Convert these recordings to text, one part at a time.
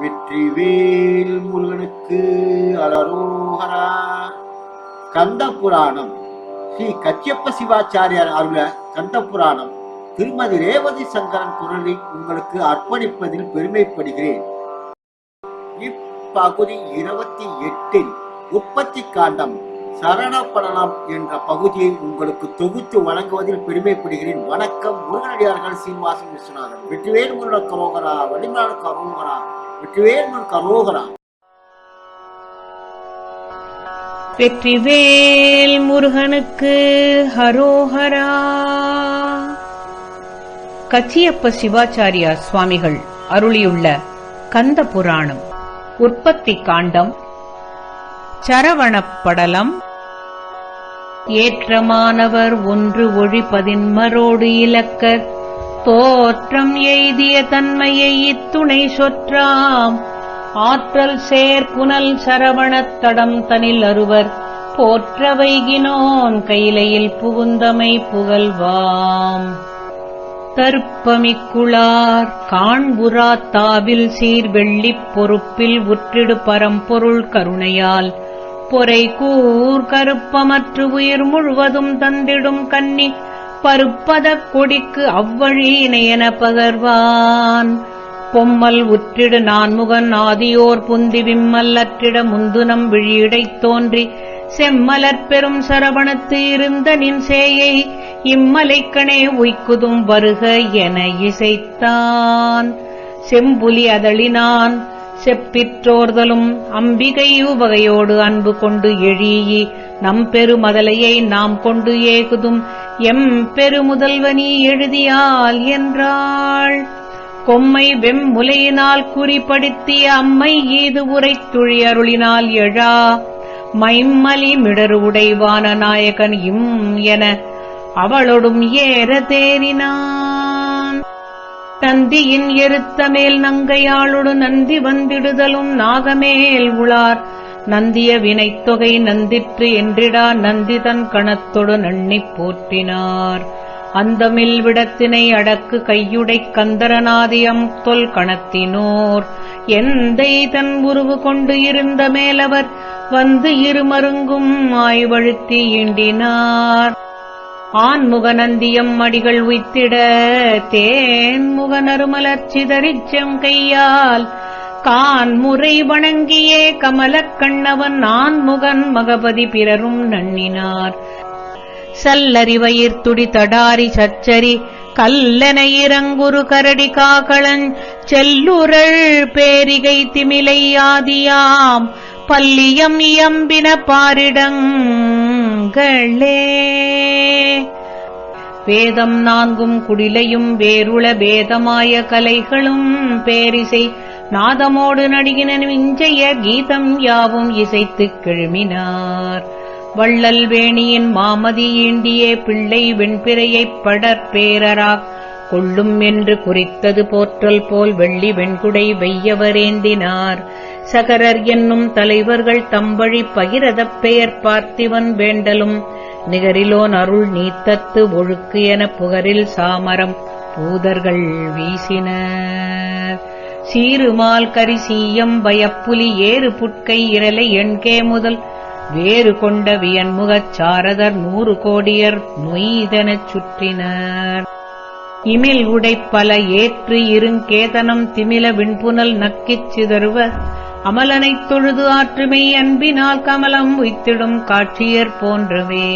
வெற்றிவேல் முருகனுக்கு அலரோகரா. கந்த புராணம் ஸ்ரீ கச்சியப்ப சிவாச்சாரியார் அருள கந்த புராணம் திருமதி ரேவதி சங்கரன் குரலை உங்களுக்கு அர்ப்பணிப்பதில் பெருமைப்படுகிறேன். இப்பகுதி இருபத்தி எட்டில் உற்பத்தி காண்டம் சரணப்படலாம் என்ற பகுதியை உங்களுக்கு தொகுத்து வழங்குவதில் பெருமைப்படுகிறேன். வணக்கம் முருகனடியார்கள் சீனிவாசன் விஸ்வநாதன். வெற்றிவேல் முருகன் கரோகரா வடிநாடு கரோகரா வெற்றிவேல் கரோகரா. வெற்றிவேல் முருகனுக்கு ஹரோஹரா. கச்சியப்ப சிவாச்சாரியா சுவாமிகள் அருளியுள்ள கந்த புராணம் உற்பத்தி காண்டம் சரவணப்படலம் ஏற்றமானவர் ஒன்று ஒழி பதின்மரோடு இலக்கர் தோற்றம் எய்திய தன்மையை இத்துணை சொற்றாம். ஆற்றல் சேர் புனல் சரவணத் தடம் தனில் அருவர் போற்ற வைகினோன் கையிலையில் புகுந்தமை புகழ்வாம். தற்பமிக்குளார் காண்புரா தாவில் சீர் வெள்ளிப் பொறுப்பில் உற்றிடு பரம்பொருள் கருணையால். பொறை கூர் கருப்பமற்று உயிர் முழுவதும் தந்திடும் கன்னி பருப்பதக் கொடிக்கு அவ்வழி இணையன பகர்வான். பொம்மல் உற்றிடு நான்முகன் ஆதியோர் புந்தி விம்மல்லற்றிட முந்துனம் விழியிடைத் தோன்றி செம்மலர் பெரும் சரவணத்து இருந்த நின் சேயை இம்மலைக்கணே உய்க்குதும் வருக என இசைத்தான். செம்புலி அதழினான் செப்பிற்றோர்தலும் அம்பிகை உவகையோடு அன்பு கொண்டு எழியி நம் பெருமதலையை நாம் கொண்டு ஏகுதும் எம் பெருமுதல்வனி எழுதியால் என்றாள். கொம்மை வெம்முலையினால் குறிப்படுத்திய அம்மை ஈது உரைத்துழி அருளினால் எழா மைம்மலி மிடரு உடைவான நாயகன் இம் என அவளொடும் ஏற தேறினான் தந்தியின் எருத்தமேல் நங்கையாளொடு நந்தி வந்திடுதலும் நாகமேல் உளார். நந்திய வினைத்தொகை நந்திற்று என்றிடா நந்தி தன் கணத்தொடு நண்ணி போற்றினார். அந்தமில் விடத்தினை அடக்கு கையுடை கந்தரநாதியம் தொல் கணத்தினோர். எந்தை தன் உருவு கொண்டு இருந்த மேலவர் வந்து இருமருங்கும் ஆய்வழுத்தி ஈண்டினார். ஆண்முகநந்தியம் மடிகள் உய்த்திட தேன்முகனருமலர் கையால். செங்கையால் கான்முறை வணங்கியே கமலக் கண்ணவன் ஆண்முகன் மகபதி பிறரும் நண்ணினார். சல்லறிவயிர் துடி தடாரி சச்சரி கல்லென இறங்குரு கரடி காகளஞ் செல்லுரள் பேரிகை திமிலை ஆதியாம். பல்லியம் இயம்பின மகளே. வேதம் நான்கும் குடிலையும் வேருள வேதமாய கலைகளும் பேரிசை. நாதமோடு நடிகினன் விஞ்சைய கீதம் யாவும் இசைத்துக் கிழமினார். வள்ளல் வேணியின் மாமதி ஈண்டியே பிள்ளை வெண்பிறையைப் படற்பேரராக் கொள்ளும் என்று குறித்தது போற்றல் போல் வெள்ளி வெண்குடை வெய்யவரேந்தினார். சகரர் என்னும் தலைவர்கள் தம்பழி பகிரதப் பெயர் பார்த்திவன் வேண்டலும். நிகரிலோன் அருள் நீத்தத்து ஒழுக்கு என புகரில் சாமரம் பூதர்கள் வீசினர். சீருமால் கரிசீயம் பயப்புலி ஏறு புட்கை இரலை எண்கே முதல். வேறு கொண்ட வியன்முகச் சாரதர் நூறு கோடியர் நொய்தெனச் சுற்றினர். இமில் உடைப்பல ஏற்று இருங்கேதனம் திமில விண்புனல் நக்கிச் சிதறுவ அமலனைத் தொழுது ஆற்றுமை அன்பினால் கமலம் உய்த்திடும் காட்சியர் போன்றவே.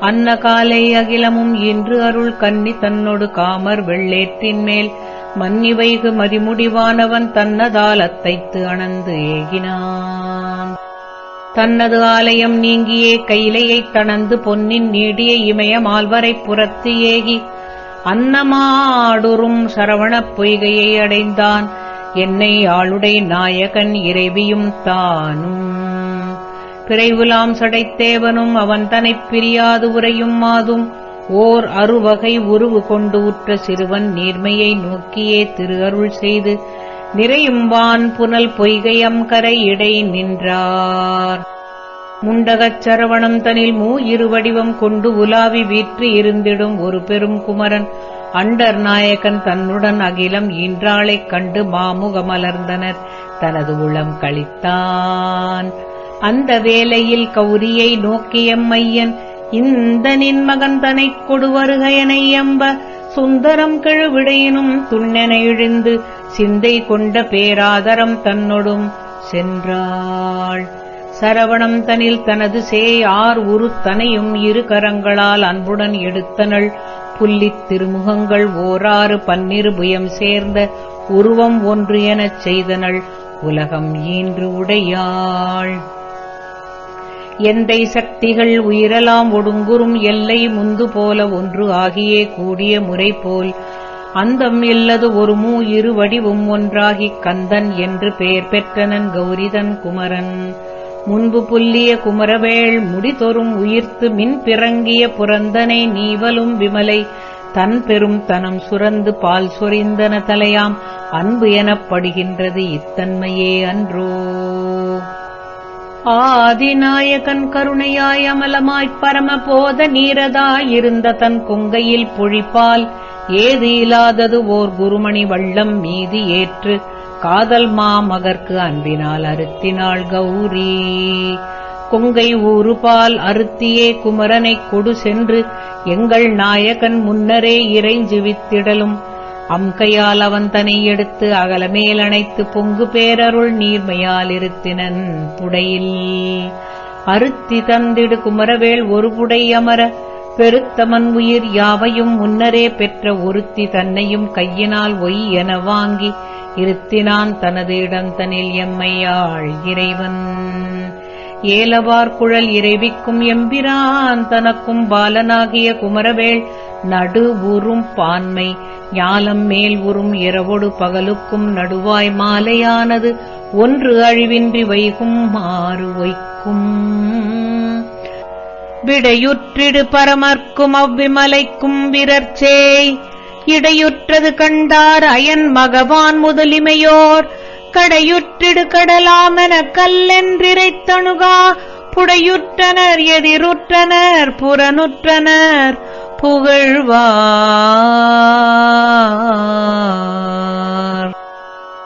அன்ன காலை அகிலமும் இன்று அருள் கன்னி தன்னொடு காமர் வெள்ளேற்றின் மேல் மன்னிவைகு மதிமுடிவானவன் தன்னதால் அத்தைத்து அணந்து ஏகினான். தன்னது ஆலயம் நீங்கியே கைலையைத் தணந்து பொன்னின் நீடிய இமயமால்வரைப் புறத்து ஏகி அன்னமாடுறும் சரவணப் பொய்கையை அடைந்தான். என்னை ஆளுடை நாயகன் இறைவியும் தானும். பிறைவுலாம் சடைத்தேவனும் அவன் தனைப் பிரியாது உரையும் மாதும். ஓர் அறுவகை உருவு கொண்டு உற்ற சிறுவன் நீர்மையை நோக்கியே திரு அருள் செய்து நிறையும் வான் புனல் பொய்கையம் கரை இடை நின்றார். முண்டகச் சரவணம் தனில் மூ இருவடிவம் கொண்டு உலாவி வீற்று இருந்திடும் ஒரு பெரும் குமரன். அண்டர் நாயகன் தன்னுடன் அகிலம் ஈன்றாளைக் கண்டு மாமுகமலர்ந்தனர். தனது உளம் கழித்தான். அந்த வேளையில் கௌரியை நோக்கிய மையன் இந்த நின் மகன் தனைக் கொடுவருகையனை எம்ப சுந்தரம் கெழுவிடையினும் துண்ணென இழிந்து சிந்தை கொண்ட பேராதரம் தன்னொடும் சென்றாள். சரவணம் தனில் தனது சேயார் ஆர் உரு தனையும் இரு கரங்களால் அன்புடன் எடுத்தனள். புல்லித் திருமுகங்கள் ஓராறு பன்னிரு புயம் சேர்ந்த உருவம் ஒன்று எனச் செய்தனள். உலகம் ஈன்று உடையாள். எந்தை சக்திகள் உயிரலாம் ஒடுங்குறும் எல்லை முந்து போல ஒன்று ஆகியே கூடிய முறை போல். அந்தம் இல்லது ஒரு மூ இரு வடிவும் ஒன்றாகிக் கந்தன் என்று பெயர் பெற்றனன் கௌரிதன் குமரன். முன்பு புல்லிய குமரவேள் முடிதொரும் உயிர்த்து மின் பிறங்கிய புரந்தனை நீவலும் விமலை. தன் பெரும் தனம் சுரந்து பால் சொரிந்தன தலையாம். அன்பு எனப்படுகின்றது இத்தன்மையே அன்றோ. ஆதிநாயகன் கருணையாய் அமலமாய்ப் பரமபோத நீரதாயிருந்த தன் கொங்கையில் பொழிப்பால். ஏது இல்லாதது ஓர் குருமணி வள்ளம் மீது ஏற்று காதல் மாமகர்க்கு அன்பினால் அறுத்தினாள் கௌரி. கொங்கை ஊறுபால் அறுத்தியே குமரனைக் கொடு சென்று எங்கள் நாயகன் முன்னரே இறைஞ்சுவித்திடலும் அம்கையால் அவன் தனை எடுத்து அகலமேல் அணைத்து பொங்கு பேரருள் நீர்மையால் இருத்தினன் புடையில். அருத்தி தந்திடு குமரவேள் ஒரு புடை அமர பெருத்தமன் உயிர் யாவையும் முன்னரே பெற்ற ஒருத்தி தன்னையும் கையினால் ஒய் என வாங்கி இருத்தினான் தனது இடந்தனில் எம்மையாள் இறைவன். ஏலவார் குழல் இறைவிக்கும் எம்பிரான் தனக்கும் பாலனாகிய குமரவேள் நடு உறும் பான்மை ஞாலம் மேல் உறும் இரவொடு பகலுக்கும் நடுவாய் மாலையானது ஒன்று அழிவின்றி வைகும் மாறு வைக்கும் விடையுற்றிடு பரமர்க்கும் அவ்விமலைக்கும் விரர்ச்சேய் இடையுற்றது கண்டார் அயன் மகவான் முதலிமையோர். கடையுற்றிடு கடலாமென கல்லென்றிரைத்தணுகா. புடையுற்றனர் எதிருற்றனர் புறனுற்றனர் புகழ்வார்.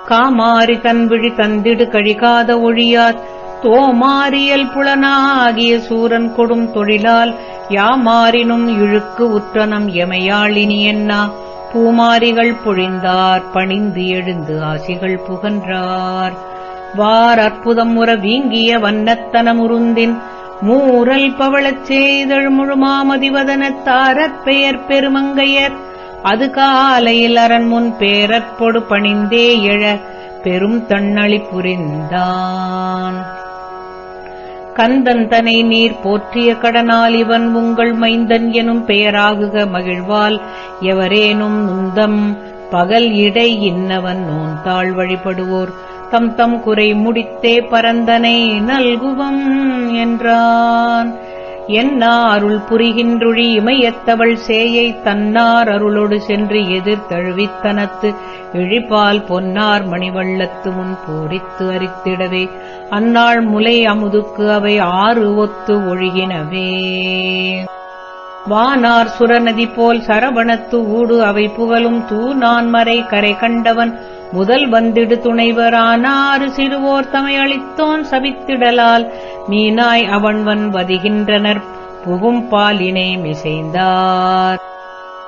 காமாரி தன்விழி தந்திடு கழிகாத ஒழியார். தோமாரியல் புலனாகிய சூரன் கொடும் தொழிலால் யாமாரினும் இழுக்கு உற்றனம் எமையாளினி என்னா. பூமாரிகள் பொழிந்தார் பணிந்து எழுந்து ஆசிகள் புகன்றார். வார் அற்புதம் உற வீங்கிய வண்ணத்தனமுருந்தின் மூரல் பவளச் செய்தழ் முழுமாமதிவதனத்தாரற் பெயர் பெருமங்கையர். அது காலையில் அரண்முன் பேரற்பொடு பணிந்தே எழ பெரும் தன்னளி புரிந்தான். கந்தந்தனை நீர் போற்றிய கடனால் இவன் உங்கள் மைந்தன் எனும் பெயராகுக மகிழ்வால் எவரேனும் நுந்தம் பகல் இடை இன்னவன் நோன்தாள் வழிபடுவோர். தம் தம் குறை முடித்தே பரந்தனை நல்குவம் என்றான். என்னா அருள் புரிகின்றொழி இமையத்தவள் சேயை தன்னார் அருளோடு சென்று எதிர்த்தழுவித்தனத்து இழிப்பால் பொன்னார் மணிவள்ளத்து முன் பூரித்து அரித்திடவே. அந்நாள் முலை அமுதுக்கு அவை ஆறு ஒத்து ஒழுகினவே. வானார் சுரநதி போல் சரவணத்து ஊடு அவை புகழும் தூ நான்மறை கரை கண்டவன் முதல் வந்திடு துணைவரானாறு சிறுவோர் தமை அளித்தோன் சபித்திடலால் மீனாய் அவன்வன் வதிகின்றனர். புகும் பாலினை மிசைந்தார்.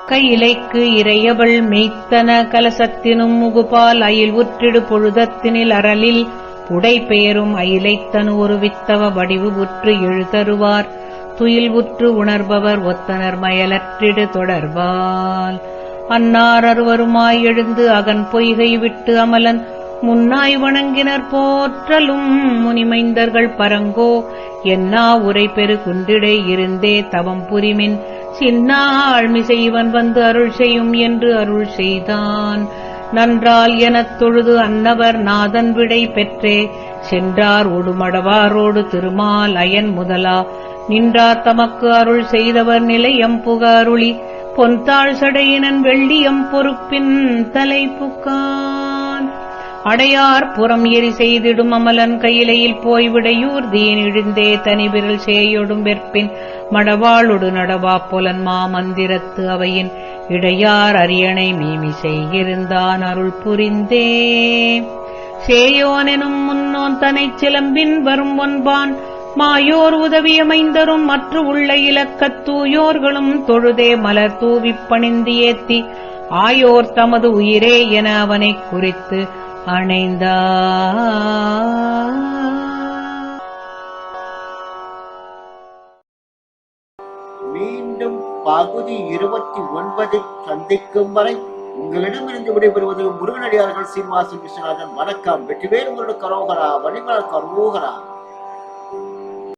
கையிலைக்கு இறையவள் மெய்த்தன கலசத்தினும் முகுபால் அயில் உற்றிடு பொழுதத்தினில் அரலில் உடை பெயரும் அயிலைத்தனு ஒரு வித்தவ வடிவு உற்று எழுதருவார். துயில் உற்று உணர்பவர் ஒத்தனர் மயலற்றிடு தொடர்வால். அன்னார் அருவருமாய் எழுந்து அகன் பொய்கை விட்டு அமலன். முன்னாய் வணங்கினர் போற்றலும் முனிமைந்தர்கள் பரங்கோ. என்னா உரை பெரு குன்றிடை இருந்தே தவம் புரிமின். சின்னாள் செய்வன் வந்து அருள் செய்யும் என்று அருள் செய்தான். நன்றால் எனத் தொழுது அன்னவர் நாதன் விடை பெற்றே. சென்றார் ஒடுமடவாரோடு திருமால் அயன் முதலா. நின்றார் தமக்கு அருள் செய்தவர் நிலையம் புக அருளி பொன்தாள் சடையினன் வெள்ளியம் பொறுப்பின் தலை புக்கான் அடையார் புறம் எரி செய்திடும் அமலன் கையிலையில் போய் விடையூர் தீன் இழிந்தே தனி சேயொடும் வெற்பின் மடவாளொடு நடவா புலன் மாமந்திரத்து அவையின். இடையார் அரியணை மீமி செய்கிருந்தான் அருள் புரிந்தே. சேயோனெனும் முன்னோன் தனைச் சிலம்பின் வரும் ஒன்பான். மாயோர் உதவியமைந்தரும் மற்ற உள்ள இலக்கத் தூயோர்களும் தொழுதே மலர் தூவிப் பணிந்து ஏத்தி ஆயோர் தமது உயிரே என அவனைக் குறித்து அணைந்தா மீண்டும் பகுதி இருபத்தி ஒன்பதில் சந்திக்கும் வரை உங்களிடமிருந்து விடைபெறுவது முருகனடியார்கள் சீனிவாசன் விஸ்வநாதன் வணக்கம். வெற்றிவேல் முருகன் கரோகரா வழிமலர் கரோகரா.